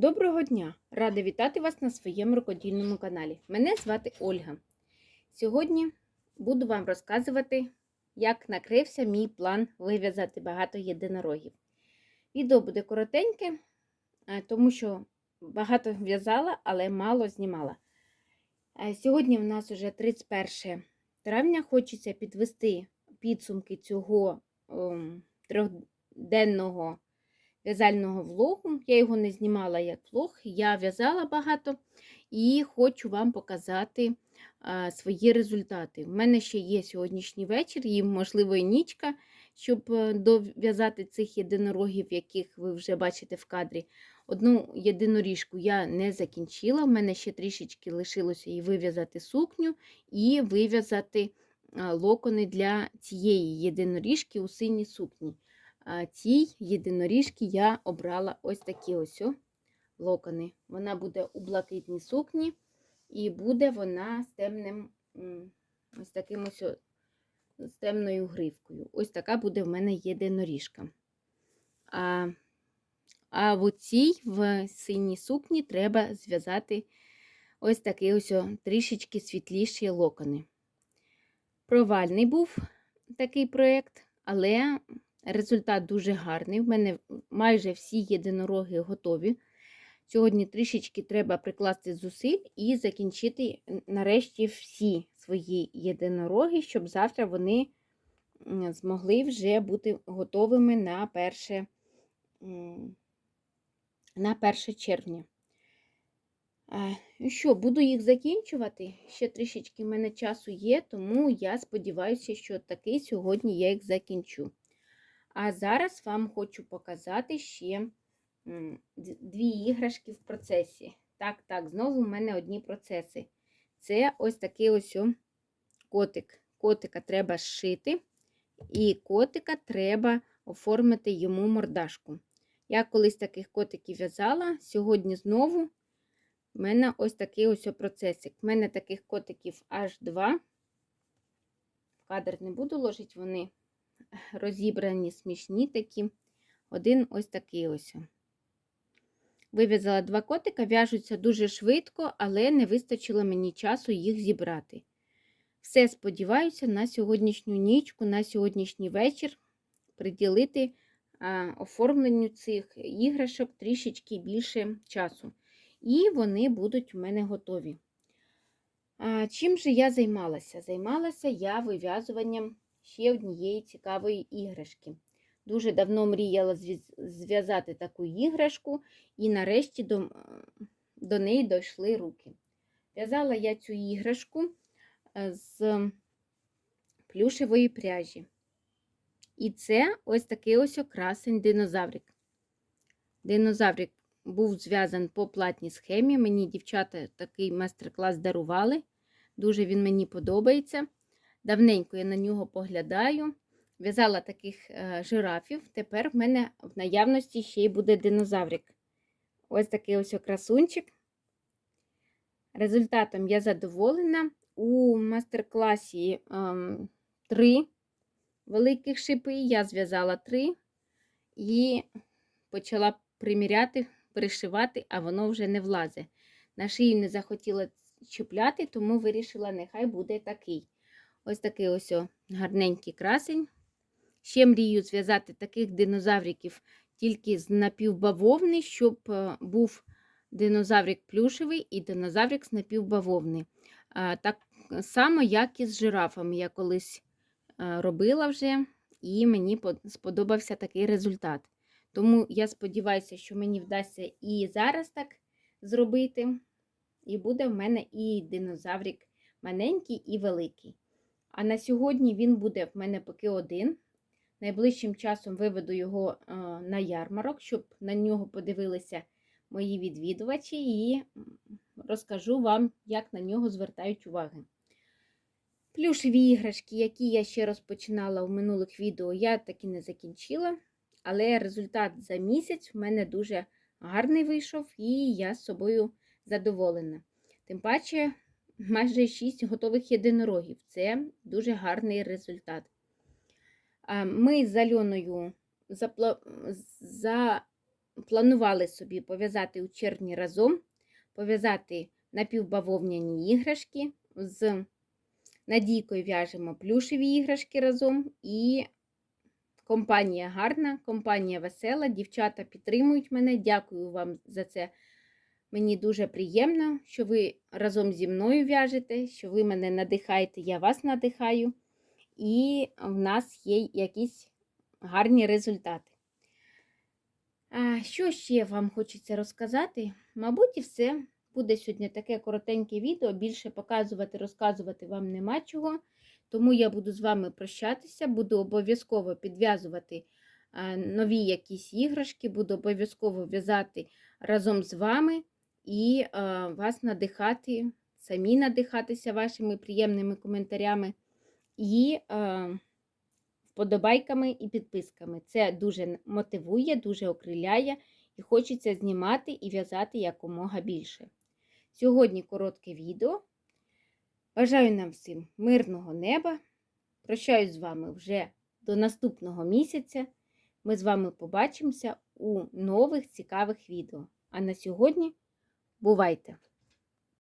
Доброго дня! Рада вітати вас на своєму рукодільному каналі. Мене звати Ольга. Сьогодні буду вам розказувати, як накрився мій план вив'язати багато єдинорогів. Відео буде коротеньке, е, тому що багато в'язала, але мало знімала. Е, Сьогодні в нас вже 31 травня. Хочеться підвести підсумки цього ем, трьохденного в'язального влогу. Я його не знімала як влог, я в'язала багато і хочу вам показати а, свої результати. У мене ще є сьогоднішній вечір, і, можливо, і нічка, щоб е, дов'язати цих єдинорогів, яких ви вже бачите в кадрі. Одну єдиноріжку я не закінчила. У мене ще трішечки лишилося і вив'язати сукню, і вив'язати локони для цієї єдиноріжки у синій сукні. Цій єдиноріжки я обрала ось такі ось локони. Вона буде у блакитній сукні, і буде вона з темним, ось таким ось з темною гривкою. Ось така буде в мене єдиноріжка. А, а в цій в синій сукні треба зв'язати ось такий ось трішечки світліші локони. Провальний був такий проєкт, але Результат дуже гарний. В мене майже всі єдинороги готові. Сьогодні трішечки треба прикласти зусиль і закінчити нарешті всі свої єдинороги, щоб завтра вони змогли вже бути готовими на 1, на 1 червня. Ну що, буду їх закінчувати. Ще трішечки в мене часу є, тому я сподіваюся, що таки сьогодні я їх закінчу. А зараз вам хочу показати ще дві іграшки в процесі. Так, так, знову в мене одні процеси. Це ось такий ось котик. Котика треба зшити, і котика треба оформити йому мордашку. Я колись таких котиків в'язала. Сьогодні знову в мене ось такий ось процесик. У мене таких котиків аж два. В кадр не буду ложити, вони розібрані, смішні такі. Один ось такий ось. Вив'язала два котика, в'яжуться дуже швидко, але не вистачило мені часу їх зібрати. Все сподіваюся на сьогоднішню нічку, на сьогоднішній вечір приділити а, оформленню цих іграшок трішечки більше часу. І вони будуть у мене готові. А, чим же я займалася? Займалася я вив'язуванням ще однієї цікавої іграшки. Дуже давно мріяла зв'язати таку іграшку, і нарешті до, до неї дійшли руки. В'язала я цю іграшку е, з плюшевої пряжі. І це ось такий ось окрасень динозаврик. Динозаврик був зв'язаний по платній схемі. Мені дівчата такий майстер-клас дарували. Дуже він мені подобається. Давненько я на нього поглядаю. В'язала таких е, жирафів. Тепер в мене в наявності ще й буде динозаврик. Ось такий ось красунчик. Результатом я задоволена. У мастер-класі ем, три великих шипи. Я зв'язала три і почала приміряти, пришивати, а воно вже не влазить. На шию не захотіла чіпляти, тому вирішила, нехай буде такий. Ось такий ось гарненький красень. Ще мрію зв'язати таких динозавриків тільки з напівбавовни, щоб е, був динозаврик плюшевий і динозаврик з напівбавовни. Так само, як і з жирафами. Я колись е, робила вже, і мені сподобався такий результат. Тому я сподіваюся, що мені вдасться і зараз так зробити. І буде в мене і динозаврик маленький і великий. А на сьогодні він буде в мене поки один. Найближчим часом виведу його е, на ярмарок, щоб на нього подивилися мої відвідувачі, і розкажу вам, як на нього звертають уваги. Плюшеві іграшки, які я ще розпочинала в минулих відео, я таки не закінчила. Але результат за місяць в мене дуже гарний вийшов, і я з собою задоволена. Тим паче, майже 6 готових єдинорогів. Це дуже гарний результат. Ми з Альоною запла... планували собі пов'язати у червні разом, пов'язати напівбавовняні іграшки. З Надійкою в'яжемо плюшеві іграшки разом. І компанія гарна, компанія весела. Дівчата підтримують мене. Дякую вам за це. Мені дуже приємно, що ви разом зі мною в'яжете, що ви мене надихаєте, я вас надихаю. І в нас є якісь гарні результати. А що ще вам хочеться розказати? Мабуть, і все. Буде сьогодні таке коротеньке відео. Більше показувати, розказувати вам нема чого. Тому я буду з вами прощатися, буду обов'язково підв'язувати нові якісь іграшки, буду обов'язково в'язати разом з вами і вас надихати, самі надихатися вашими приємними коментарями і вподобайками і підписками. Це дуже мотивує, дуже окриляє і хочеться знімати і в'язати якомога більше. Сьогодні коротке відео. Бажаю нам всім мирного неба. Прощаюсь з вами вже до наступного місяця. Ми з вами побачимося у нових цікавих відео. А на сьогодні бувайте!